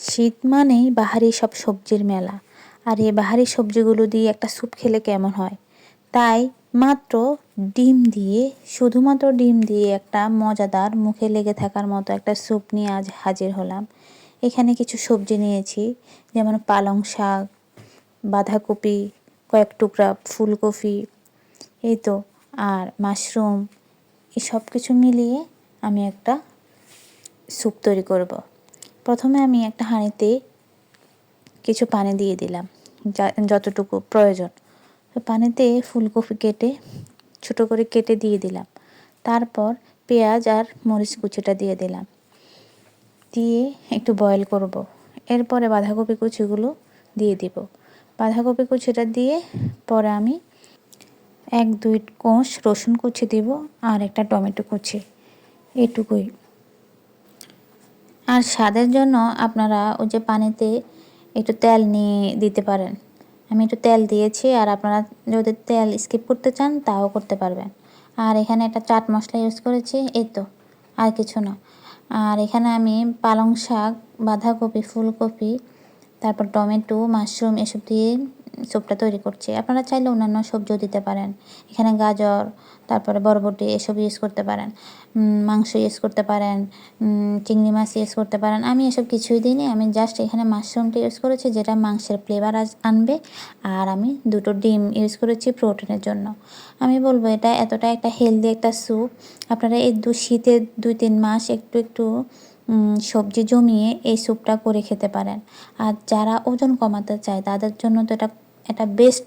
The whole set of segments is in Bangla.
শীত মানেই বাহারি সব সবজির মেলা। আর এই বাহারি সবজিগুলো দিয়ে একটা স্যুপ খেলে কেমন হয়? তাই মাত্র ডিম দিয়ে, শুধুমাত্র ডিম দিয়ে একটা মজাদার মুখে লেগে থাকার মতো একটা স্যুপ নিয়ে আজ হাজির হলাম। এখানে কিছু সবজি নিয়েছি, যেমন পালং শাক, বাঁধাকপি, কয়েক টুকরা ফুলকপি, এই তো, আর মাশরুম এই সব কিছু মিলিয়ে আমি একটা স্যুপ তৈরি করব। প্রথমে আমি একটা হাঁড়িতে কিছু পানি দিয়ে দিলাম যতটুকু প্রয়োজন। পানিতে ফুলকপি কেটে, ছোটো করে কেটে দিয়ে দিলাম। তারপর পেঁয়াজ আর মরিচ কুচিটা দিয়ে দিলাম। দিয়ে একটু বয়েল করব। এরপরে বাঁধাকপি কুচিগুলো দিয়ে দিব। বাঁধাকপি কুচিটা দিয়ে পরে আমি এক দুই কোষ রসুন কুচি দিব আর একটা টমেটো কুচি। এটুকুই। আর স্বাদের জন্য আপনারা ওই যে পানিতে একটু তেল নিয়ে দিতে পারেন। আমি একটু তেল দিয়েছি আর আপনারা যদি তেল স্কিপ করতে চান তাও করতে পারবেন। আর এখানে একটা চাট মশলা ইউজ করেছি, এই তো, আর কিছু না। আর এখানে আমি পালং শাক, বাঁধাকপি, ফুলকপি, তারপর টমেটো, মাশরুম, এসব দিয়ে স্যুপটা তৈরি করছি। আপনারা চাইলে অন্যান্য সবজিও দিতে পারেন। এখানে গাজর, তারপরে বরবটি এসব ইউজ করতে পারেন। মাংস ইউজ করতে পারেন। চিংড়ি মাছ ইউজ করতে পারেন। আমি এসব কিছুই দিইনি। আমি জাস্ট এখানে মাশরুমটা ইউজ করেছি, যেটা মাংসের ফ্লেভার আনবে। আর আমি দুটো ডিম ইউজ করেছি প্রোটিনের জন্য। আমি বলব, এটা এতটা একটা হেলদি একটা স্যুপ আপনারা এই দু শীতের দুই তিন মাস একটু একটু সবজি জমিয়ে এই স্যুপটা করে খেতে পারেন। আর যারা ওজন কমাতে চায়, তাদের জন্য তো এটা এটা বেস্ট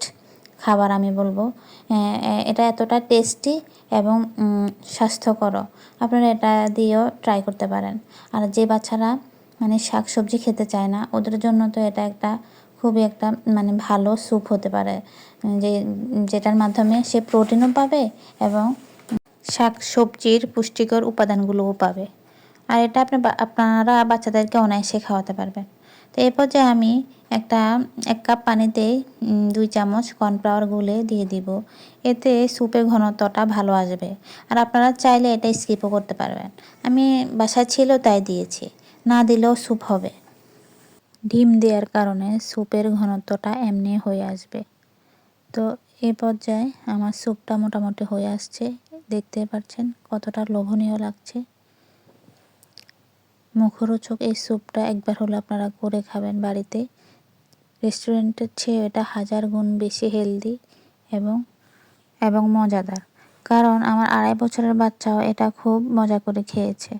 খাবার আমি বলব। এটা এতটা টেস্টি এবং স্বাস্থ্যকর আপনারা এটা দিয়েও ট্রাই করতে পারেন। আর যে বাচ্চারা মানে শাক সবজি খেতে চায় না, ওদের জন্য তো এটা একটা খুবই একটা মানে ভালো স্যুপ হতে পারে। যে, যেটার মাধ্যমে সে প্রোটিনও পাবে এবং শাক সবজির পুষ্টিকর উপাদানগুলোও পাবে। আর এটা আপনি আপনারা বাচ্চাদেরকে অনায়াসে খাওয়াতে পারবেন। তো এরপর যে আমি একটা, এক কাপ পানিতে দুই চামচ কর্নফ্লাওয়ার গুলে দিয়ে দিব। এতে স্যুপের ঘনত্বটা ভালো আসবে। আর আপনারা চাইলে এটা স্কিপও করতে পারবেন। আমি বাসায় ছিল তাই দিয়েছি। না দিলেও স্যুপ হবে। ডিম দেওয়ার কারণে স্যুপের ঘনত্বটা এমনি হয়ে আসবে। তো এ পর্যায়ে আমার স্যুপটা মোটামুটি হয়ে আসছে। দেখতে পাচ্ছেন কতটা লোভনীয় লাগছে। মুখরোচক এই স্যুপটা একবার হলে আপনারা করে খাবেন বাড়িতে। রেস্টুরেন্টের চেয়ে এটা হাজার গুণ বেশি হেলদি এবং এবং মজাদার। কারণ আমার আড়াই বছরের বাচ্চাও এটা খুব মজা করে খেয়েছে।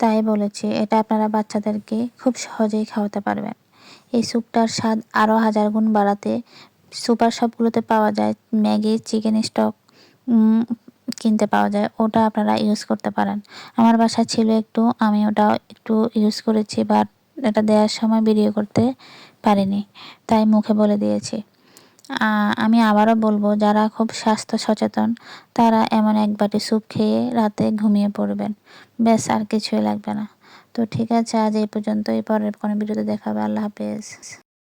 তাই বলেছি, এটা আপনারা বাচ্চাদেরকে খুব সহজেই খাওয়াতে পারবেন। এই স্যুপটার স্বাদ আরও হাজার গুণ বাড়াতে সুপার শপগুলোতে পাওয়া যায়, ম্যাগি, চিকেন স্টক কিনতে পাওয়া যায়, ওটা আপনারা ইউজ করতে পারেন। আমার বাসায় ছিল একটু, আমি ওটা একটু ইউজ করেছি বাট এটা দেওয়ার সময় বেরিয়ে করতে পারিনি, তাই মুখে বলে দিয়েছি। আমি আবারও বলব, যারা খুব স্বাস্থ্য সচেতন, তারা এমন এক বাটি স্যুপ খেয়ে রাতে ঘুমিয়ে পড়বেন। ব্যাস, আর কিছুই লাগবে না। তো ঠিক আছে, আজ এই পর্যন্তই, পরের কোনো ভিডিওতে দেখাবে। আল্লাহ হাফেজ।